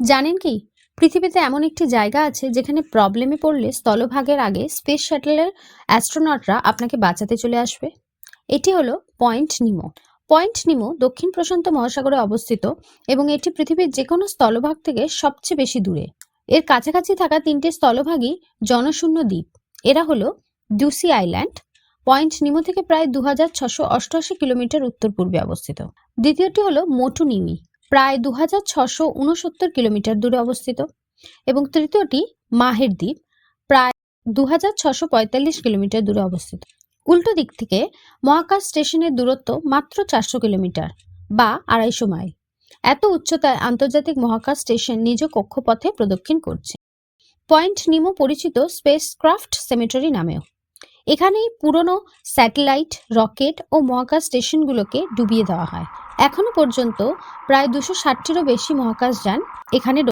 জানেন কি? পৃথিবীতে এমন একটি জায়গা আছে যেখানে প্রবলেমে পড়লে স্থলভাগের আগে স্পেস শাটলের অ্যাস্ট্রোনটরা আপনাকে বাঁচাতে চলে আসবে। এটি হলো পয়েন্ট নিমো পয়েন্ট নিমো দক্ষিণ প্রশান্ত মহাসাগরে অবস্থিত এবং এটি পৃথিবীর যে কোনো স্থলভাগ থেকে সবচেয়ে বেশি দূরে। এর কাছাকাছি থাকা তিনটি স্থলভাগই জনশূন্য দ্বীপ। এরা হলো ডুসি আইল্যান্ড পয়েন্ট নিমো থেকে প্রায় দু হাজার ছশো অষ্টআশি কিলোমিটার উত্তর পূর্বে অবস্থিত। দ্বিতীয়টি হলো মোটু নিউই প্রায় দু হাজার ছশো উনসত্তর কিলোমিটার দূরে অবস্থিত এবং তৃতীয়টি মাহের দ্বীপ, প্রায় দু হাজার ছশো পঁয়তাল্লিশ কিলোমিটার দূরে অবস্থিত। উল্টো দিক থেকে মহাকাশ স্টেশনের দূরত্ব মাত্র চারশো কিলোমিটার বা আড়াইশো মাইল। এত উচ্চতায় আন্তর্জাতিক মহাকাশ স্টেশন নিজ কক্ষপথে প্রদক্ষিণ করছে। পয়েন্ট নিমো পরিচিত স্পেস স্পেসক্রাফট সেমেটারি নামেও। এখানেই পুরনো স্যাটেলাইট, রকেট ও মহাকাশ স্টেশনগুলোকে ডুবিয়ে দেওয়া হয়। এখনও পর্যন্ত প্রায় দুশো ষাটটিরও বেশি মহাকাশ যান এখানে